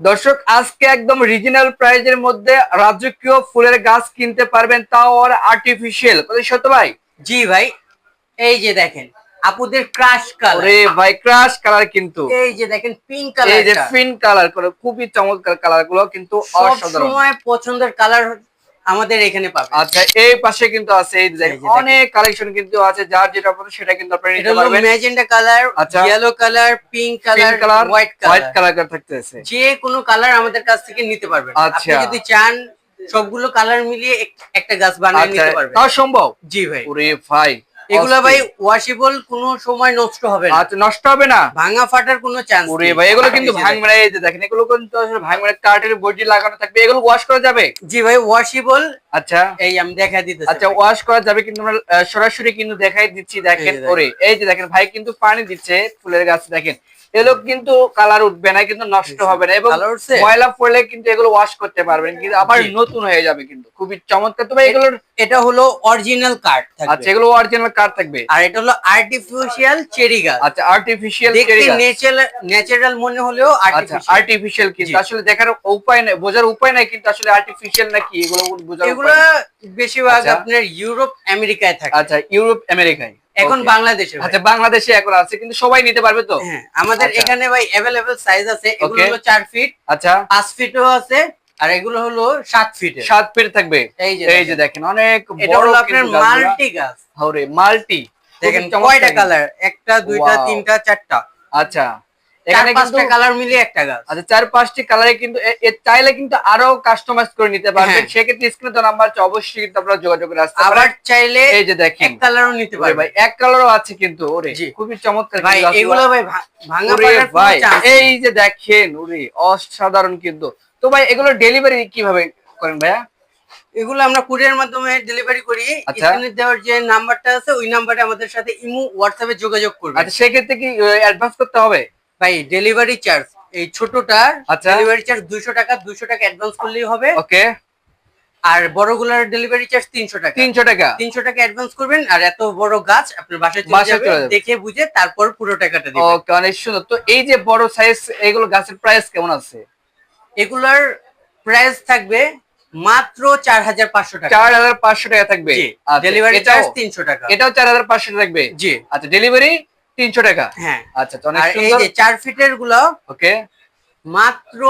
দর্শক আজকে একদম রিজিনাল প্রাইজের মধ্যে রাজকীয় ফুলের গাছ কিনতে পারবেন তাও আর আর্টিফিশিয়াল কথা সত্য ভাই? জি ভাই এই যে দেখেন আপুদের ক্রাশ কালার আরে ভাই ক্রাশ কালার কিন্তু। এই যে দেখেন পিঙ্ক কালার এই যে পিঙ্ক কালার করে খুবই চমৎকার কালারগুলো কিন্তু অসাধারণ। সময় পছন্দের কালার আমাদের এখানে পাবেন আচ্ছা এই পাশে কিন্তু আছে এই। অনেক কালেকশন কিন্তু আছে যার যেটা পছন্দ সেটা কিন্তু আপনি নিতে পারবেন। Magenta colour. Yellow colour pink colour white colour white colour colour থাকতে থাকতেছে। যে কোনো কালার আমাদের কাছ থেকে নিতে পারবেন। আপনি আচ্ছা। যদি চান সবগুলো কালার মিলিয়ে একটা গাছ বানিয়ে আচ্ছা নিতে পারবেন। তাও সম্ভব? জি ভাই। ওরে ভাই এগুলো ভাই। ওয়াশেবল কোনো সময় নষ্ট হবে না। আচ্ছা নষ্ট হবে না? ভাঙা ফাটার কোনো চান্স ওরে ভাই এগুলো কিন্তু ভাঙবে না। এই যে দেখেন এগুলো কিন্তু আসলে ভাঙবে না। কার্টের বডি লাগানো থাকবে এগুলো ওয়াশ করা যাবে? জি ভাই ওয়াশেবল আচ্ছা। এই আমি দেখাই দিতেছি আচ্ছা ওয়াশ করা যাবে কিন্তু আমরা সরাসরি কিন্তু দেখাই দিচ্ছি দেখেন। ওরে। এই যে দেখেন ভাই কিন্তু পানি দিচ্ছে ফুলের গাছ দেখেন। এগুলো কিন্তু কালার উঠবে না কিন্তু নষ্ট হবে না এবং ময়লা পড়লে কিন্তু এগুলো ওয়াশ করতে পারবেন কিন্তু আবার নতুন হয়ে যাবে কিন্তু। খুবই চমৎকার। তো ভাই এগুলোর এটা হলো অরিজিনাল কার্ড আচ্ছা এগুলো অরিজিনাল কার থাকবে। আর এটা হলো আর্টিফিশিয়াল চেরি গাছ। আচ্ছা আর্টিফিশিয়াল দেখতে ন্যাচারাল ন্যাচারাল মনে হলেও আচ্ছা আর্টিফিশিয়াল আর্টিফিশিয়াল কিন্তু। আসলে দেখার উপায় নাই বোঝার উপায় নাই কিন্তু আসলে আর্টিফিশিয়াল নাকি এগুলো বোঝার এগুলো। বেশিরভাগ আচ্ছা। আপনার ইউরোপ আমেরিকায় থাকে। আচ্ছা ইউরোপ আমেরিকায়। এখন. বাংলাদেশে আচ্ছা বাংলাদেশে এখন আছে কিন্তু সবাই নিতে পারবে তো? হ্যাঁ আমাদের আচ্ছা। এখানে ভাই अवेलेबल সাইজ আছে এগুলো. হলো 4 ফিট আচ্ছা। 5 ফিটও আছে আর এগুলো হলো 7 ফিট 7 ফিট থাকবে? এই যে এই যে দেখেন। অনেক এটা বড় হলো আপনার মাল্টি গাছ। হরে মাল্টি। দেখেন কয়টা কালার একটা দুইটা তিনটা চারটা। আচ্ছা। এখানে কিন্তু পাঁচটা কালার মিলিয়ে একটা গাছ। আচ্ছা চার পাঁচটি কালারে কিন্তু চাইলে কিন্তু আরও কাস্টমাইজ করে নিতে পারবেন। হ্যাঁ। সেক্ষেত্রে স্ক্রিনে তো নাম্বার আছে অবশ্যই কিন্তু আপনারা যোগাযোগ করে আসতে আবার চাইলে এই যে দেখেন। এক কালারও নিতে ভাই এক কালারও আছে কিন্তু ওরে খুবই চমৎকার ভাই এগুলো ভাই ভাঙা ওরে ভাই এই যে দেখেন ওরে অসাধারণ কিন্তু। তো ভাই এগুলো ডেলিভারি কীভাবে করেন ভাইয়া? এগুলো আমরা কুরিয়ার মাধ্যমে ডেলিভারি করি। আচ্ছা। স্ক্রিনে দেওয়ার যে নাম্বারটা আছে ওই নাম্বারে আমাদের সাথে ইমো হোয়াটসঅ্যাপে যোগাযোগ করবে। আচ্ছা সেক্ষেত্রে কি অ্যাডভান্স করতে হবে? ভাই ডেলিভারি চার্জ এই ছোটটার আচ্ছা। ডেলিভারি চার্জ দুইশো টাকা দুইশো টাকা অ্যাডভান্স করলেই হবে। ওকে। আর বড়গুলার ডেলিভারি চার্জ তিনশো টাকা। তিনশো টাকা। তিনশো টাকা অ্যাডভান্স করবেন আর এত বড় গাছ আপনার বাসায় চলে যাবে দেখে বুঝে তারপর পুরো টাকাটা দিবেন। ওকে অনেক সুন্দর। তো এই যে বড় সাইজ এগুলো গাছের প্রাইস কেমন আছে? এগুলার প্রাইস থাকবে মাত্র চার হাজার পাঁচশো টাকা। চার হাজার পাঁচশো টাকা থাকবে। জি আচ্ছা, ডেলিভারি চার্জ তিনশো টাকা। এটাও চার হাজার পাঁচশো থাকবে? জি। আচ্ছা ডেলিভারি তিনশো টাকা? হ্যাঁ। আচ্ছা অনেক আর এই যে চার ফিটেরগুলো ওকে। মাত্র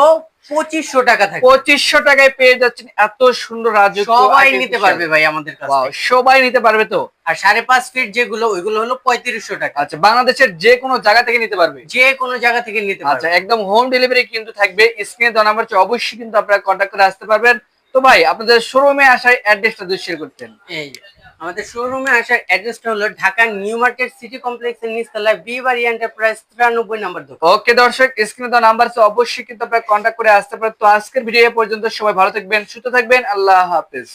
পঁচিশশো টাকা থাকবে। পঁচিশশো টাকায় পেয়ে যাচ্ছেন এত সুন্দর সবাই নিতে পারবে ভাই আমাদের কাছে সবাই নিতে পারবে তো? আর সাড়ে পাঁচ ফিট যেগুলো ওইগুলো হলো পঁয়ত্রিশশো টাকা। আচ্ছা বাংলাদেশের যে কোনো জায়গা থেকে নিতে পারবে? যে কোনো জায়গা থেকে নিতে আচ্ছা পারবে। একদম হোম ডেলিভারি কিন্তু থাকবে। স্ক্রিনে দেওয়া নাম্বার অবশ্যই কিন্তু আপনারা কন্ট্যাক্ট করে আসতে পারবেন। তো ভাই আপনাদের শোরুমে আসার অ্যাড্রেসটা শেয়ার করতেন। এই আমাদের শোরুমে আসার অ্যাড্রেসটা হলো Dhaka New Market City Complex কমপ্লেক্সের নিচতলায় বি বাড়ি এন্টারপ্রাইজ তিরানব্বই নম্বর দোকান। ওকে দর্শক স্ক্রিনে দেওয়া নাম্বার অবশ্যই কিন্তু আপনারা কন্ট্যাক্ট করে আসতে পারেন। তো আজকের ভিডিও পর্যন্ত সবাই ভালো থাকবেন, সুস্থ থাকবেন, আল্লাহ হাফেজ।